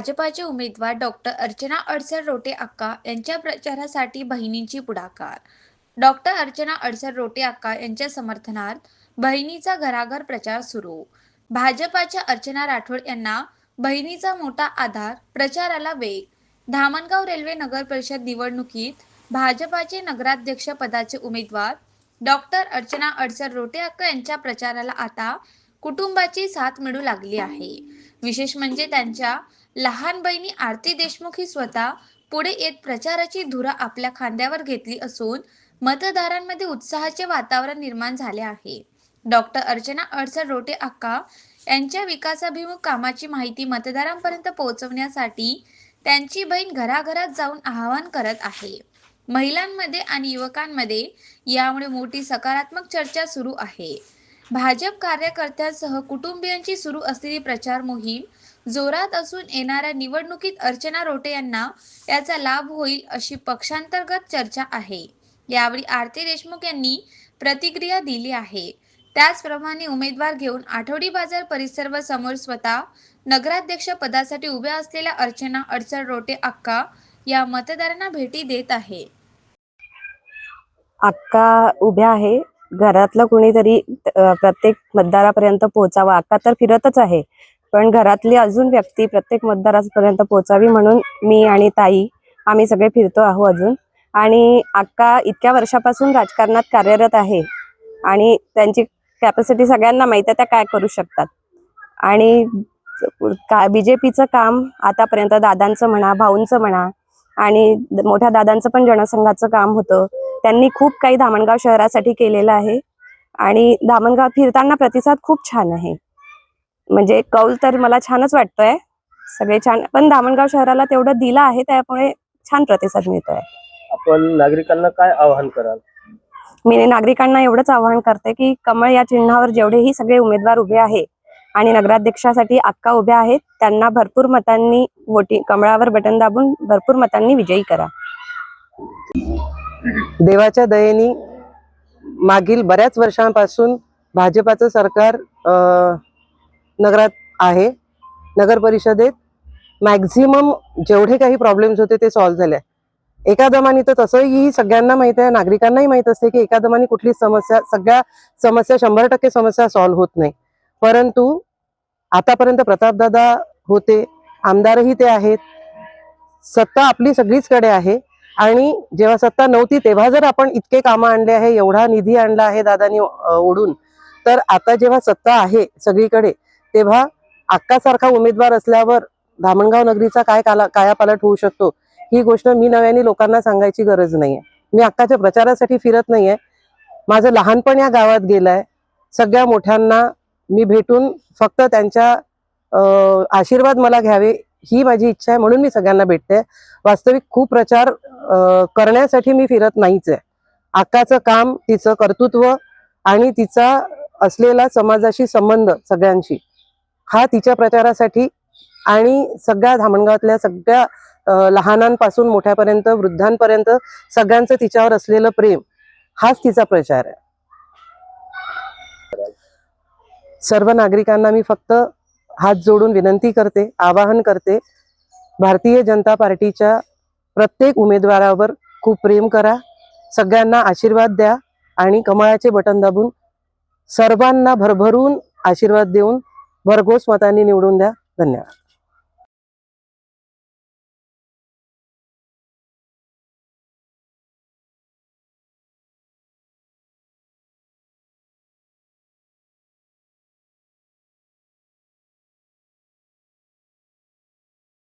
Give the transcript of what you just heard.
भाजपाचे उमेदवार डॉक्टर अर्चना अडसर रोटे अक्का यांच्या प्रचारासाठी बहिणींची पुढाकार. डॉक्टर अर्चना अडसर रोटे अक्का यांच्या समर्थनार्थ बहिणीचा घराघर प्रचार सुरू. भाजपाच्या अर्चना राठोड यांना बहिणीचा मोठा आधार प्रचाराला वेग. धामणगाव रेल्वे नगर परिषद निवडणुकीत भाजपाचे नगराध्यक्ष पदाचे उमेदवार डॉक्टर अर्चना अडसर रोटे अक्का यांच्या प्रचाराला आता कुटुंबाची साथ मिळू लागली आहे. विशेष म्हणजे त्यांच्या लहान बहिणी आरती देशमुख ही स्वतः पुढे येत प्रचाराची धुरा आपल्या खांद्यावर घेतली असून मतदारांमध्ये उत्साहाचे वातावरण निर्माण झाले आहे. डॉक्टर अर्चना अडसर रोटे अक्का यांच्या विकासाभिमुख कामाची माहिती मतदारांपर्यंत पोहोचवण्यासाठी त्यांची बहीण घराघरात जाऊन आवाहन करत आहे. महिलांमध्ये आणि युवकांमध्ये यामुळे मोठी सकारात्मक चर्चा सुरू आहे. भाजप कार्यकर्त्यांसह कुटुंबियांची सुरू असलेली प्रचार मोहीम जोरात असून येणाऱ्या निवडणुकीत अर्चना रोटे यांना याचा लाभ होईल अशी पक्षांतर्गत चर्चा आहे. यावेळी आरती देशमुख यांनी प्रतिक्रिया दिली आहे. त्याचप्रमाणे उमेदवार घेऊन आठवडी बाजार परिसर व समोर स्वतः नगराध्यक्ष पदासाठी उभ्या असलेल्या अर्चना अडचण रोटे अक्का या मतदारांना भेटी देत आहे. अक्का उभ्या आहे. घरातलं कुणीतरी प्रत्येक मतदारापर्यंत पोहोचावं. आता तर फिरतच आहे. पण घरातली अजून व्यक्ती प्रत्येक मतदारापर्यंत पोहोचावी म्हणून मी आणि ताई आम्ही सगळे फिरतो आहो अजून. आणि अक्का इतक्या वर्षापासून राजकारणात कार्यरत आहे. आणि त्यांची कॅपॅसिटी सगळ्यांना माहीत आहे त्या काय करू शकतात. आणि का बीजेपीचं काम आतापर्यंत दादांचं म्हणा भाऊंचं म्हणा आणि द- मोठ्या दादांचं पण जनसंघाचं काम होतं. त्यांनी खूप काही धामणगाव शहरासाठी केलेलं आहे. आणि धामणगाव फिरताना प्रतिसाद खूप छान आहे. म्हणजे कौल तर मला छानच वाटतोय. सगळे छान पण धामणगाव शहराला तेवढं दिलं आहे त्यामुळे छान प्रतिसाद मिळतोय. आपण नागरिकांना काय आवाहन कराल? मी नागरिकांना एवढंच आवाहन करते की कमळ या चिन्हावर जेवढेही सगळे उमेदवार उभे आहे आणि नगराध्यक्षासाठी अक्का उभ्या आहेत त्यांना भरपूर मतांनी वोटिंग कमळावर बटन दाबून भरपूर मतांनी विजयी करा. देवाच्या दयेने मागील बऱ्याच वर्षांपासून भाजपाचं सरकार नगरात आहे. नगर परिषदेत मॅक्झिमम जेवढे काही प्रॉब्लेम्स होते ते सॉल्व्ह झाले एका दमाने तर तसंही सगळ्यांना माहीत आहे नागरिकांनाही माहीत असते की एका दमाने कुठली समस्या सगळ्या समस्या शंभर टक्के समस्या सॉल्व्ह होत नाही. परंतु आतापर्यंत प्रतापदादा होते आमदारही ते आहेत. सत्ता आपली सगळीचकडे आहे. आणि जेव्हा सत्ता नव्हती तेव्हा जर आपण इतके कामं आणले आहे एवढा निधी आणला आहे दादानी ओढून तर आता जेव्हा सत्ता आहे सगळीकडे तेव्हा अक्कासारखा उमेदवार असल्यावर धामणगाव नगरीचा काय काला कायापालट होऊ शकतो? ही गोष्ट मी नव्याने लोकांना सांगायची गरज नाहीये. मी अक्काच्या प्रचारासाठी फिरत नाहीये. माझं लहानपण या गावात गेलंय. सगळ्या मोठ्यांना मी भेटून फक्त त्यांच्या आशीर्वाद मला घ्यावे ही माझी इच्छा आहे म्हणून मी सगळ्यांना भेटते. वास्तविक खूप प्रचार करण्यासाठी मी फिरत नाहीच आहे. अक्काचं काम तिचं कर्तृत्व आणि तिचा असलेला समाजाशी संबंध सगळ्यांशी हा तिच्या प्रचारासाठी आणि सगळ्या धामणगावातल्या सगळ्या लहानांपासून मोठ्यापर्यंत वृद्धांपर्यंत सगळ्यांचं तिच्यावर असलेलं प्रेम हाच तिचा प्रचार आहे. सर्व नागरिकांना मी फक्त हात जोडून विनंती करते आवाहन करते. भारतीय जनता पार्टीच्या प्रत्येक उमेदवारावर खूप प्रेम करा. सगळ्यांना आशीर्वाद द्या आणि कमळाचे बटन दाबून सर्वांना भरभरून आशीर्वाद देऊन भरघोस मतांनी निवडून द्या. धन्यवाद.